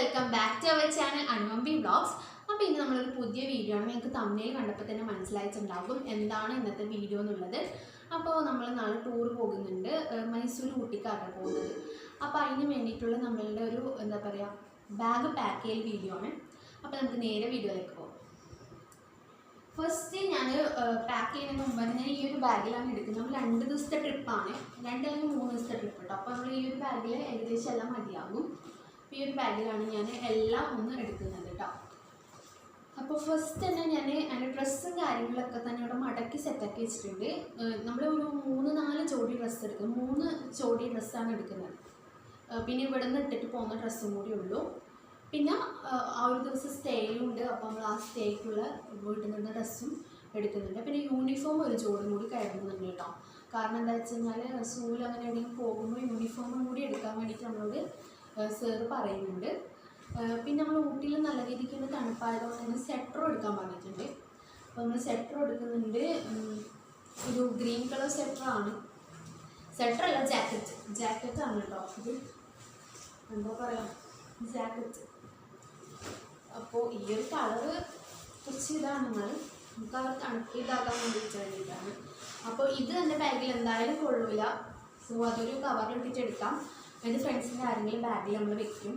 Welcome back to our channel അനുവമ്പി vlogs അപ്പോൾ ഇന്ന് നമ്മളൊരു പുതിയ വീഡിയോ ആണ്. നിങ്ങൾക്ക് തമ്മിൽ കണ്ടപ്പോൾ തന്നെ മനസ്സിലായിട്ടുണ്ടാകും എന്താണ് ഇന്നത്തെ വീഡിയോ എന്നുള്ളത്. അപ്പോൾ നമ്മൾ നാളെ ടൂർ പോകുന്നുണ്ട് മൈസൂർ കുട്ടിക്കാരൻ പോകുന്നത്. അപ്പോൾ അതിന് വേണ്ടിയിട്ടുള്ള നമ്മളുടെ ഒരു എന്താ പറയുക ബാഗ് പാക്ക് ചെയ്യൽ വീഡിയോ ആണ്. അപ്പോൾ നമുക്ക് നേരെ വീഡിയോയിലേക്ക് പോകാം ഫസ്റ്റ് ഞാൻ പാക്ക് ചെയ്യുന്നതിന് മുമ്പ് തന്നെ ഈ ഒരു ബാഗിലാണ് എടുക്കുന്നത്. നമ്മൾ രണ്ട് ദിവസത്തെ ട്രിപ്പാണ് രണ്ട് അല്ലെങ്കിൽ മൂന്ന് ദിവസത്തെ ട്രിപ്പ് കേട്ടോ അപ്പോൾ നമ്മൾ ഈ ഒരു ബാഗിൽ ഏകദേശം എല്ലാം മതിയാകും. ഈ ഒരു ബാഗിലാണ് ഞാൻ എല്ലാം ഒന്ന് എടുക്കുന്നത് കേട്ടോ അപ്പോൾ ഫസ്റ്റ് തന്നെ ഞാൻ അതിന്റെ ഡ്രസ്സും കാര്യങ്ങളൊക്കെ തന്നെ ഇവിടെ മടക്കി സെറ്റാക്കി വെച്ചിട്ടുണ്ട്. നമ്മൾ ഒരു മൂന്ന് നാല് ജോഡി ഡ്രസ്സ് എടുക്കും. മൂന്ന് ജോഡി ഡ്രസ്സാണ് എടുക്കുന്നത്. പിന്നെ ഇവിടെ നിന്ന് ഇട്ടിട്ട് പോകുന്ന ഡ്രസ്സും കൂടി ഉള്ളൂ. പിന്നെ ആ ഒരു ദിവസം സ്റ്റേയും ഉണ്ട്. അപ്പോൾ നമ്മൾ ആ സ്റ്റേക്കുള്ള വീട്ടിൽ നിന്ന് ഡ്രസ്സും എടുക്കുന്നുണ്ട്. പിന്നെ യൂണിഫോം ഒരു ജോഡി കൂടി കയറുന്നുണ്ട് കേട്ടോ കാരണം എന്താ വെച്ച് കഴിഞ്ഞാൽ സ്കൂളിൽ അങ്ങനെ എവിടെയെങ്കിലും പോകുമ്പോൾ യൂണിഫോമും കൂടി എടുക്കാൻ വേണ്ടിയിട്ട് നമ്മളോട് സാറ് പറയുന്നുണ്ട്. പിന്നെ നമ്മൾ ഊട്ടിയിൽ നല്ല രീതിക്ക് തന്നെ തണുപ്പായതുകൊണ്ട് തന്നെ സ്വെറ്ററും എടുക്കാൻ പറഞ്ഞിട്ടുണ്ട്. അപ്പോൾ നമ്മൾ സെറ്റർ എടുക്കുന്നുണ്ട്. ഒരു ഗ്രീൻ കളർ സെറ്ററാണ് സെറ്റർ അല്ല ജാക്കറ്റ് ജാക്കറ്റ് ആണ് കേട്ടോ ഇത്. എന്താ പറയുക ജാക്കറ്റ് അപ്പോൾ ഈ ഒരു കളറ് കുറച്ച് ഇതാണ് എന്നാലും നമുക്ക് ആ തണുപ്പ് ഇതാക്കാൻ വേണ്ടിയിട്ട് വേണ്ടിയിട്ടാണ് അപ്പോൾ ഇത് എന്റെ ബാഗിൽ എന്തായാലും കൊള്ളൂല. സോ അതൊരു കവറിൽ ഇട്ടിട്ട് എടുക്കാം. എന്നിട്ട് ഫ്രണ്ട്സിന്റെ ആരെങ്കിലും ബാഗിൽ നമ്മൾ വെക്കും.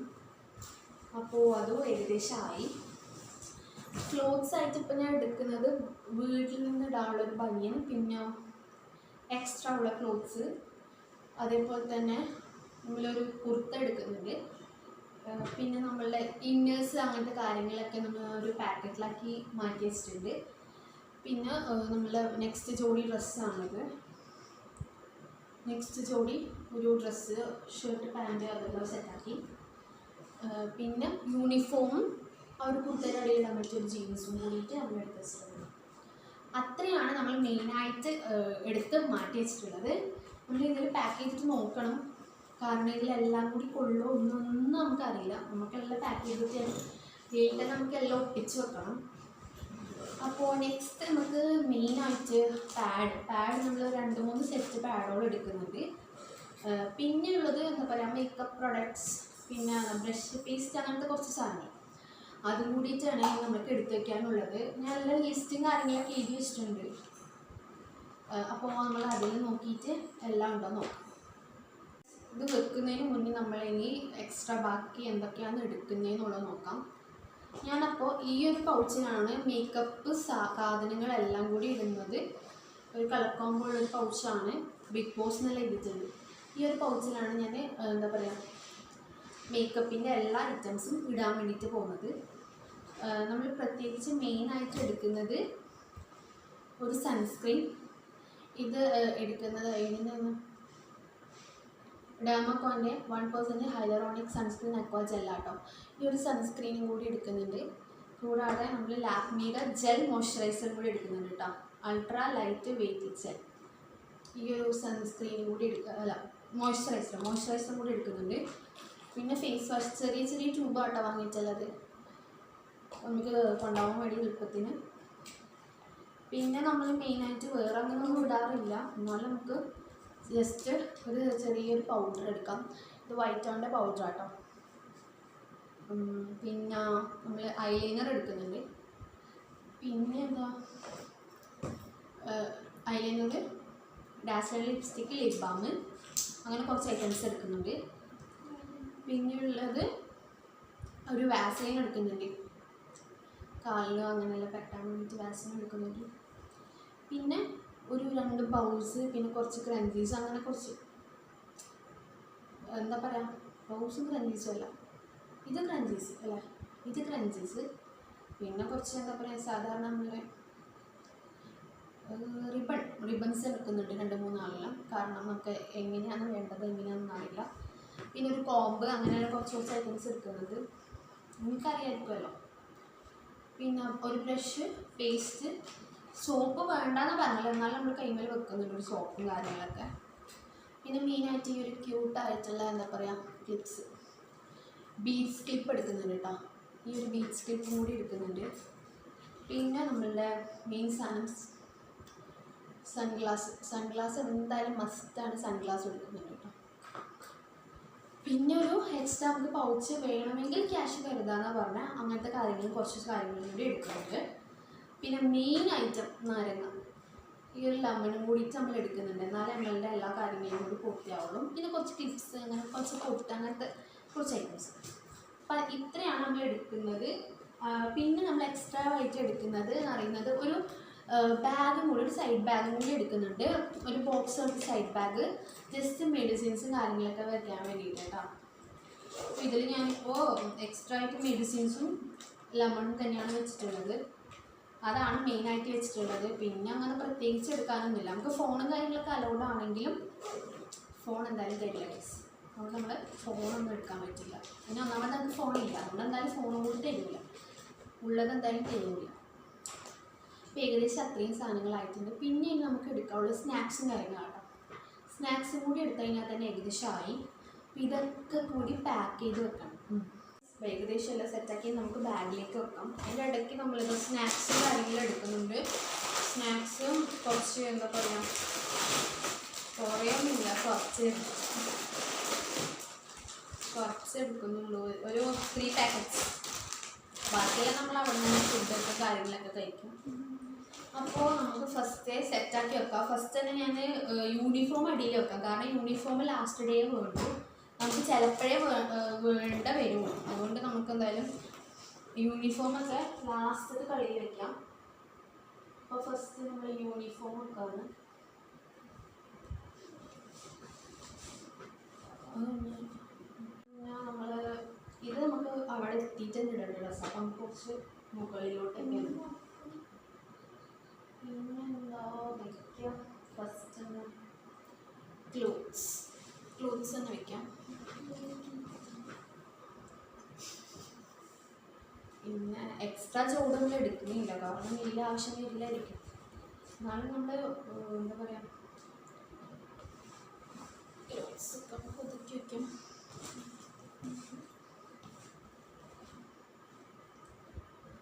അപ്പോൾ അതും ഏകദേശം ആയി ക്ലോത്ത്സ് ആയിട്ട് ഇപ്പം ഞാൻ എടുക്കുന്നത് വീട്ടിൽ നിന്ന് ഇടാനുള്ള ഒരു ബനിയൻ പിന്നെ എക്സ്ട്രാ ഉള്ള ക്ലോത്ത്സ് അതേപോലെ തന്നെ നമ്മളൊരു കുർത്ത എടുക്കുന്നുണ്ട്. പിന്നെ നമ്മളുടെ ഇന്നേഴ്സ് അങ്ങനത്തെ കാര്യങ്ങളൊക്കെ നമ്മൾ ഒരു പാക്കറ്റിലാക്കി മാറ്റി വെച്ചിട്ടുണ്ട്. പിന്നെ നമ്മൾ നെക്സ്റ്റ് ജോഡി ഡ്രസ്സാണിത് നെക്സ്റ്റ് ജോഡി ഒരു ഡ്രസ്സ് ഷർട്ട് പാന്റ് അതെല്ലാം സെറ്റാക്കി പിന്നെ യൂണിഫോമും ആ ഒരു കുർത്തയുടെ അടിയിൽ ഇടാൻ പറ്റിയ ഒരു ജീൻസും കൂടിയിട്ട് നമ്മൾ എടുത്ത് വെച്ചിട്ടുള്ളത് അത്രയാണ് നമ്മൾ മെയിനായിട്ട് എടുത്ത് മാറ്റി വെച്ചിട്ടുള്ളത്. നമ്മൾ ഇതിൽ പാക്ക് ചെയ്തിട്ട് നോക്കണം. കാരണം ഇതിലെല്ലാം കൂടി കൊള്ളോ ഒന്നൊന്നും നമുക്കറിയില്ല. നമുക്കെല്ലാം പാക്ക് ചെയ്തിട്ട് വീട്ടിൽ നമുക്കെല്ലാം ഒപ്പിച്ച് വെക്കണം. അപ്പോൾ നെക്സ്റ്റ് നമുക്ക് മെയിനായിട്ട് പാഡ് പാഡ് നമ്മൾ രണ്ട് മൂന്ന് സെറ്റ് പാഡോളം എടുക്കുന്നുണ്ട്. ഏഹ് പിന്നെ ഉള്ളത് എന്താ പറയുക മേക്കപ്പ് പ്രൊഡക്ട്സ് പിന്നെ ബ്രഷ് പേസ്റ്റ് അങ്ങനത്തെ കുറച്ച് സാധനങ്ങൾ. അതും കൂടിയിട്ടാണ് നമുക്ക് എടുത്തു വയ്ക്കാനുള്ളത് ഞാൻ എല്ലാം ലിസ്റ്റും കാര്യങ്ങളൊക്കെ എഴുതി വെച്ചിട്ടുണ്ട്. അപ്പോൾ നമ്മൾ അതിൽ നോക്കിയിട്ട് എല്ലാം ഉണ്ടോ നോക്കാം. ഇത് വെക്കുന്നതിന് മുന്നേ നമ്മളിനി എക്സ്ട്രാ ബാക്കി എന്തൊക്കെയാണ് എടുക്കുന്നതെന്നുള്ളത് നോക്കാം. ഞാനപ്പോൾ ഈ ഒരു പൗച്ചിനാണ് മേക്കപ്പ് സാധനങ്ങളെല്ലാം കൂടി ഇടുന്നത്. ഒരു കളർ ഒരു പൗച്ചാണ് ബിഗ് ബോസ് എന്നുള്ള എഴുതിയിട്ടുണ്ട് ഈ ഒരു പൗച്ചിലാണ് ഞാൻ എന്താ പറയുക മേക്കപ്പിന്റെ എല്ലാ ഐറ്റംസും ഇടാൻ വേണ്ടിയിട്ട് പോകുന്നത്. നമ്മൾ പ്രത്യേകിച്ച് മെയിനായിട്ട് എടുക്കുന്നത് ഒരു സൺസ്ക്രീൻ ഇത് എടുക്കുന്നത് ഇതിന് ഡാമക്കോന്റെ one percent hyaluronic sunscreen aqua ജെല്ലാട്ടോ ഈ ഒരു സൺസ്ക്രീനും കൂടി എടുക്കുന്നുണ്ട്. കൂടാതെ നമ്മൾ ലാക്മിയുടെ ജെൽ മോയ്സ്ചറൈസറും കൂടി എടുക്കുന്നുണ്ട് കേട്ടോ അൾട്രാ ലൈറ്റ് വെയിറ്റ് ജെൽ ഈ ഒരു സൺസ്ക്രീൻ കൂടി എടുക്കുക അല്ല മോയ്സ്ചറൈസർ മോയ്സ്ചറൈസറും കൂടി എടുക്കുന്നുണ്ട്. പിന്നെ ഫേസ് വാഷ് ചെറിയ ചെറിയ ട്യൂബ് ആട്ടോ വാങ്ങിയിട്ടുള്ളത്. നമുക്ക് കൊണ്ടുപോകാൻ വേണ്ടി എളുപ്പത്തിന്. പിന്നെ നമ്മൾ മെയിനായിട്ട് വേറെ അങ്ങനെയൊന്നും ഇടാറില്ല. എന്നാലും നമുക്ക് ജസ്റ്റ് ഒരു ചെറിയൊരു പൗഡർ എടുക്കാം. ഇത് വൈറ്റ് ആണ്ട് പൗഡർ ആട്ടോ പിന്നെ നമ്മൾ ഐലൈനർ എടുക്കുന്നുണ്ട്. പിന്നെ എന്താ? Eyeliner dazzler lipstick lip balm അങ്ങനെ കുറച്ച് ഐറ്റംസ് എടുക്കുന്നുണ്ട്. പിന്നെയുള്ളത് ഒരു വാസലിൻ എടുക്കുന്നുണ്ട്. കാലിലോ അങ്ങനെയെല്ലാം പെട്ടാൻ വേണ്ടിയിട്ട് വാസലിൻ എടുക്കുന്നുണ്ട്. പിന്നെ ഒരു രണ്ട് ബൗൾസ് പിന്നെ കുറച്ച് ക്രഞ്ചീസ് അങ്ങനെ കുറച്ച്. എന്താ പറയുക ബൗൾസും ക്രഞ്ചീസും അല്ല. ഇത് ക്രഞ്ചീസ് അല്ലേ? ഇത് ക്രഞ്ചീസ് പിന്നെ കുറച്ച് എന്താ പറയുക സാധാരണ നമ്മളെ റിബൺ റിബൺസ് എടുക്കുന്നുണ്ട് രണ്ട് മൂന്നാളെല്ലാം കാരണം നമുക്ക് എങ്ങനെയാണ് വേണ്ടത് എങ്ങനെയാണെന്ന് അറിയില്ല. പിന്നെ ഒരു കോമ്പ് അങ്ങനെയുള്ള കുറച്ച് കുറച്ച് ഐറ്റംസ് എടുക്കുന്നത്. നിങ്ങൾക്കറിയായിരിക്കുമല്ലോ പിന്നെ ഒരു ബ്രഷ് പേസ്റ്റ് സോപ്പ് വേണ്ടെന്ന് പറഞ്ഞില്ല. എന്നാലും നമ്മൾ കൈമേൽ വെക്കുന്നുണ്ട് ഒരു സോപ്പും കാര്യങ്ങളൊക്കെ. പിന്നെ മെയിനായിട്ട് ഈ ഒരു ക്യൂട്ടായിട്ടുള്ള എന്താ പറയുക ക്ലിപ്സ് ബീഡ്സ് ക്ലിപ്പ് എടുക്കുന്നുണ്ട് കേട്ടോ ഈ ഒരു ബീഡ്സ് ക്ലിപ്പും കൂടി എടുക്കുന്നുണ്ട്. പിന്നെ നമ്മളുടെ മെയിൻ സാധനം സൺഗ്ലാസ് സൺഗ്ലാസ് എന്തായാലും മസ്റ്റാണ് സൺഗ്ലാസ് എടുക്കുന്നുണ്ട് കേട്ടോ പിന്നെ ഒരു എക്സ്ട്രാ നമുക്ക് പൗച്ച് വേണമെങ്കിൽ ക്യാഷ് കരുതാന്നാണ് പറഞ്ഞാൽ അങ്ങനത്തെ കാര്യങ്ങളും കുറച്ച് കാര്യങ്ങളും കൂടി എടുക്കുന്നുണ്ട്. പിന്നെ മെയിൻ ഐറ്റം നാരങ്ങ. ഈ ഒരു ലെമണും കൂടിയിട്ട് നമ്മൾ എടുക്കുന്നുണ്ട്. എന്നാൽ നമ്മളുടെ എല്ലാ കാര്യങ്ങളും കൂടി പൂർത്തിയാവുള്ളൂ. പിന്നെ കുറച്ച് ടിപ്സ് അങ്ങനെ കുറച്ച് പൊട്ട് അങ്ങനത്തെ കുറച്ച് ഐറ്റംസ് അപ്പം ഇത്രയാണ് നമ്മൾ എടുക്കുന്നത്. പിന്നെ നമ്മൾ എക്സ്ട്രാ ആയിട്ട് എടുക്കുന്നത് എന്ന് പറയുന്നത് ഒരു ബാഗും കൂടി ഒരു സൈഡ് ബാഗും കൂടി എടുക്കുന്നുണ്ട്. ഒരു ബോക്സ് ഒരു സൈഡ് ബാഗ് ജസ്റ്റ് മെഡിസിൻസും കാര്യങ്ങളൊക്കെ വെക്കാൻ വേണ്ടിയിട്ട് കേട്ടോ ഇതിൽ ഞാനിപ്പോൾ എക്സ്ട്രാ ആയിട്ട് മെഡിസിൻസും ലെമണും തന്നെയാണ് വെച്ചിട്ടുള്ളത്. അതാണ് മെയിനായിട്ട് വെച്ചിട്ടുള്ളത്. പിന്നെ അങ്ങനെ പ്രത്യേകിച്ച് എടുക്കാനൊന്നുമില്ല. നമുക്ക് ഫോണും കാര്യങ്ങളൊക്കെ അലൗഡ് ആണെങ്കിലും ഫോൺ എന്തായാലും തരില്ല ഗൈസ് അതുകൊണ്ട് നമ്മൾ ഫോണൊന്നും എടുക്കാൻ പറ്റില്ല. പിന്നെ ഒന്നാമത് നമുക്ക് ഫോണില്ല അതുകൊണ്ട് എന്തായാലും ഫോണും കൂടി തരില്ല. ഉള്ളത് എന്തായാലും തരില്ല. അപ്പോൾ ഏകദേശം അത്രയും സാധനങ്ങളായിട്ടുണ്ട് പിന്നെ ഇനി നമുക്ക് എടുക്കാനുള്ള സ്നാക്സും കാര്യങ്ങളാണ് സ്നാക്സും കൂടി എടുത്തു കഴിഞ്ഞാൽ തന്നെ ഏകദേശം ആയി. ഇതൊക്കെ കൂടി പാക്ക് ചെയ്ത് വെക്കണം. അപ്പോൾ ഏകദേശം എല്ലാം സെറ്റാക്കി നമുക്ക് ബാഗിലേക്ക് വെക്കാം. അതിന്റെ ഇടയ്ക്ക് നമ്മളിത് സ്നാക്സ് കാര്യങ്ങളും എടുക്കുന്നുണ്ട്. സ്നാക്സും കുറച്ച് എന്താ പറയുക കുറേയൊന്നുമില്ല കുറച്ച് കുറച്ച് എടുക്കുന്നുള്ളൂ. ഒരു ത്രീ പാക്കറ്റ്സ് ബാക്കിയെല്ലാം നമ്മൾ അവിടെ നിന്ന് ഫുഡൊക്കെ കാര്യങ്ങളൊക്കെ കഴിക്കും. അപ്പോൾ നമുക്ക് ഫസ്റ്റ് സെറ്റാക്കി വെക്കാം. ഫസ്റ്റ് തന്നെ ഞാൻ യൂണിഫോം അടിയിൽ വെക്കാം. കാരണം യൂണിഫോം ലാസ്റ്റ് ഡേ വേണ്ടു. നമുക്ക് ചിലപ്പോഴേ വേണ്ട വരുള്ളൂ. അതുകൊണ്ട് നമുക്ക് എന്തായാലും യൂണിഫോമൊക്കെ ലാസ്റ്റ് കളിയിൽ വെക്കാം. അപ്പോൾ ഫസ്റ്റ് നമ്മൾ യൂണിഫോം വെക്കാണ് നമ്മൾ ഇത് നമുക്ക് അവിടെ എത്തിയിട്ട് ഇടേണ്ട ഡ്രസ്സാണ് അപ്പം കുറച്ച് മുകളിലോട്ട് പിന്നെ എക്സ്ട്രാ ചൂടൊന്നും എടുക്കുന്നില്ല. കാരണം വലിയ ആവശ്യം വരില്ലായിരിക്കും. എന്നാലും നമ്മൾ എന്താ ഒക്കെ നമുക്ക്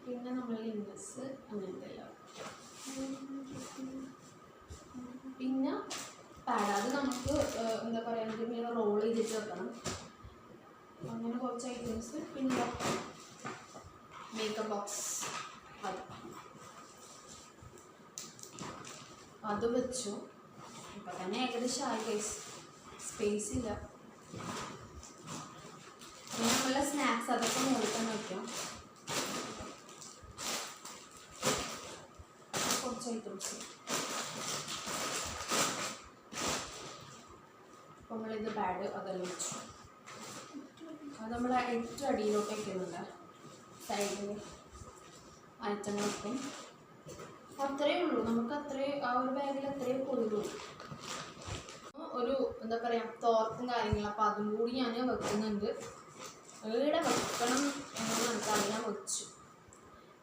പിന്നെ നമ്മൾ ലിംഗസ് അങ്ങനത്തെ പിന്നെ പാടാതെ നമുക്ക് എന്താ പറയുക റോൾ ചെയ്തിട്ട് വെക്കണം. അങ്ങനെ കുറച്ച് ഐറ്റംസ് പിന്നെ മേക്കപ്പ് ബോക്സ് അത്. അത് വെച്ചു. ഇപ്പം തന്നെ ഏകദേശം ആയി ഗൈസ് സ്പേസ് ഇല്ല. പിന്നെ നമ്മളുടെ സ്നാക്സ് അതൊക്കെ മുകളിൽ വയ്ക്കാം കുറച്ച് ഐറ്റംസ് അപ്പോൾ നമ്മളിത് ബാഡ് അതെല്ലാം വെച്ചു. അത് നമ്മൾ ഏറ്റവും അടിയിലോട്ട് വയ്ക്കുന്നുണ്ട് സൈഡിൽ ഐറ്റം വെക്കും അത്രയേ ഉള്ളൂ. നമുക്ക് അത്രേ ആ ഒരു ബാഗിൽ അത്രയേ കൊള്ളൂ ഒരു എന്താ പറയുക തോർത്തും കാര്യങ്ങളും. അപ്പോൾ അതും കൂടി ഞാൻ വെക്കുന്നുണ്ട്. എവിടെ വെക്കണം എന്ന് നമുക്കറിയാൻ വെച്ചു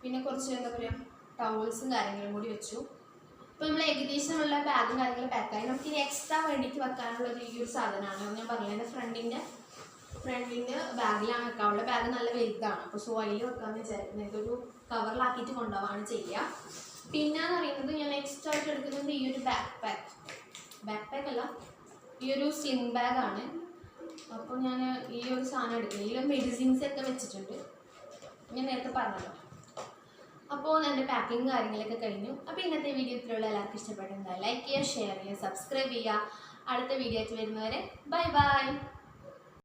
പിന്നെ കുറച്ച് എന്താ പറയുക ടവൽസും കാര്യങ്ങളും കൂടി വെച്ചു. അപ്പോൾ നമ്മൾ ഏകദേശമുള്ള ബാഗും കാര്യങ്ങളും പാക്കായി നമുക്ക് ഇനി എക്സ്ട്രാ വേണ്ടിക്ക് വെക്കാനുള്ളത് ഈ ഒരു സാധനമാണ്. ഞാൻ പറഞ്ഞത് എന്റെ ഫ്രണ്ടിന്റെ ഫ്രണ്ടിന്റെ ബാഗിലാണ് വെക്കുക. അവളുടെ ബാഗ് നല്ല വലുതാണ്. അപ്പോൾ സോ അതിൽ വെക്കാമെന്ന് വിചാരിക്കുന്നത് ഒരു കവറിലാക്കിയിട്ട് കൊണ്ടുപോവാണ് ചെയ്യുക പിന്നെ എന്ന് പറയുന്നത് ഞാൻ എക്സ്ട്രാ ആയിട്ട് എടുക്കുന്നത് ഈ ഒരു ബാക്ക് പാക്ക് ബാക്ക് പാക്ക് അല്ല ഈ ഒരു സ്ലിം ബാഗാണ് അപ്പോൾ ഞാൻ ഈ ഒരു സാധനം എടുക്കുന്നത് ഇതിൽ മെഡിസിൻസ് ഒക്കെ വെച്ചിട്ടുണ്ട്. ഞാൻ നേരത്തെ പറഞ്ഞല്ലോ. അപ്പോൾ എന്റെ പാക്കിങ് കാര്യങ്ങളൊക്കെ കഴിഞ്ഞു. അപ്പോൾ ഇന്നത്തെ വീഡിയോ ഇത്രയുള്ള. എല്ലാവർക്കും ഇഷ്ടപ്പെട്ടിട്ടുണ്ടായി ലൈക്ക് ചെയ്യുക ഷെയർ ചെയ്യുക സബ്സ്ക്രൈബ് ചെയ്യുക. അടുത്ത വീഡിയോ വരുന്നവരെ ബൈ ബൈ